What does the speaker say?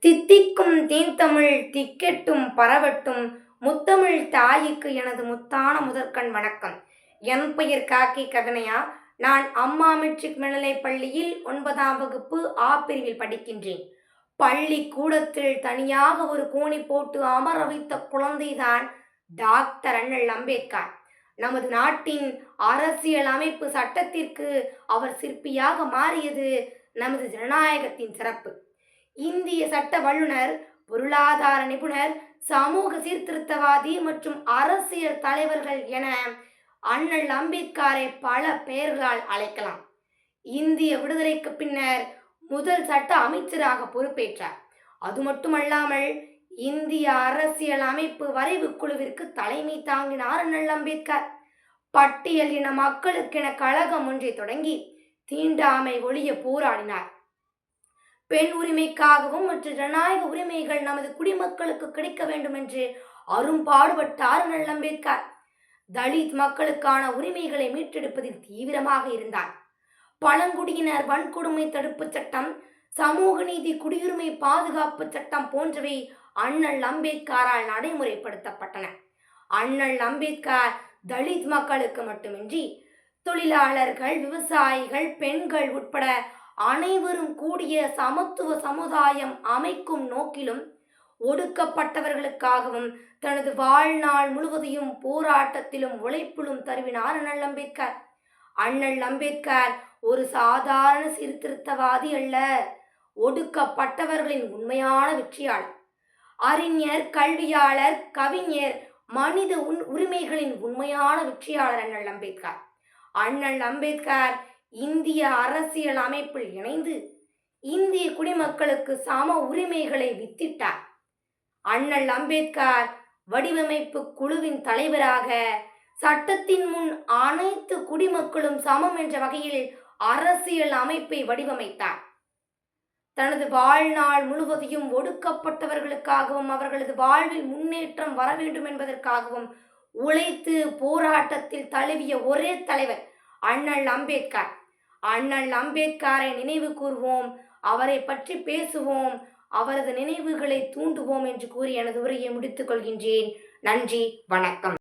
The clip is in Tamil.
தித்திக்கும் தீந்தமிழ் திக்கெட்டும் பரவட்டும் முத்தமிழ் தாய்க்கு எனது முத்தான முதற்கண் வணக்கம். என் பெயர் காக்கி ககனையா. நான் அம்மா மெட்ரிக் மேல்நிலைப் பள்ளியில் ஒன்பதாம் வகுப்பு ஆ பிரிவில் படிக்கின்றேன். பள்ளி கூடத்தில் தனியாக ஒரு கோணி போட்டு அமர வைத்த குழந்தைதான் டாக்டர் அண்ணல் அம்பேத்கர். நமது நாட்டின் அரசியல் அமைப்பு சட்டத்திற்கு அவர் சிற்பியாக மாறியது நமது ஜனநாயகத்தின் சிறப்பு. இந்திய சட்ட வல்லுனர் பொருளாதார நிபுணர் சமூக சீர்திருத்தவாதி மற்றும் அரசியல் தலைவர்கள் என அண்ணல் அம்பேத்காரை பல பெயர்களால் அழைக்கலாம். இந்திய விடுதலைக்கு பின்னர் முதல் சட்ட அமைச்சராக பொறுப்பேற்றார். அது மட்டுமல்லாமல் இந்திய அரசியல் அமைப்பு வரைவு குழுவிற்கு தலைமை தாங்கினார் அண்ணல் அம்பேத்கர். பட்டியல் இன மக்களுக்கென கழகம் ஒன்றை தொடங்கி தீண்டாமை ஒழிய போராடினார். பெண் உரிமைக்காகவும் மற்றும் ஜனநாயக உரிமைகள் நமது குடிமக்களுக்கு கிடைக்க வேண்டும் என்று அரும்பாடுபட்டார் அண்ணல் அம்பேத்கர். தலித் மக்களுக்கான உரிமைகளை மீட்டெடுப்பதில் தீவிரமாக இருந்தார். பழங்குடியினர் வன்கொடுமை தடுப்பு சட்டம் சமூக நீதி குடியுரிமை பாதுகாப்பு சட்டம் போன்றவை அண்ணல் அம்பேத்கரால் நடைமுறைப்படுத்தப்பட்டன. அண்ணல் அம்பேத்கர் தலித் மக்களுக்கு மட்டுமின்றி தொழிலாளர்கள் விவசாயிகள் பெண்கள் உட்பட அனைவரும் கூடிய சமத்துவ சமுதாயம் அமைக்கும் நோக்கிலும் ஒடுக்கப்பட்டவர்களுக்காகவும் தனது வாழ்நாள் முழுவதையும் போராட்டத்திலும் உழைப்பிலும் தருவினார் அண்ணல் அம்பேத்கர். அண்ணல் அம்பேத்கர் ஒரு சாதாரண சீர்திருத்தவாதி அல்ல ஒடுக்கப்பட்டவர்களின் உண்மையான வெற்றியாளர். அறிஞர் கல்வியாளர் கவிஞர் மனித உன் உரிமைகளின் உண்மையான வெற்றியாளர் அண்ணல் அம்பேத்கர். அண்ணல் அம்பேத்கர் இந்திய அரசியல் அமைப்பில் இணைந்து இந்திய குடிமக்களுக்கு சம உரிமைகளை வித்திட்டார். அண்ணல் அம்பேத்கர் வடிவமைப்பு குழுவின் தலைவராக சட்டத்தின் முன் அனைத்து குடிமக்களும் சமம் என்ற வகையில் அரசியல் அமைப்பை வடிவமைத்தார். தனது வாழ்நாள் முழுவதையும் ஒடுக்கப்பட்டவர்களுக்காகவும் அவர்களது வாழ்வில் முன்னேற்றம் வர வேண்டும் என்பதற்காகவும் உழைத்து போராட்டத்தில் தழுவிய ஒரே தலைவர் அண்ணல் அம்பேத்கர். அண்ணல் அம்பேத்காரை நினைவு கூர்வோம். அவரை பற்றி பேசுவோம். அவரது நினைவுகளை தூண்டுவோம் என்று கூறி எனது உரையை முடித்துக் கொள்கின்றேன். நன்றி. வணக்கம்.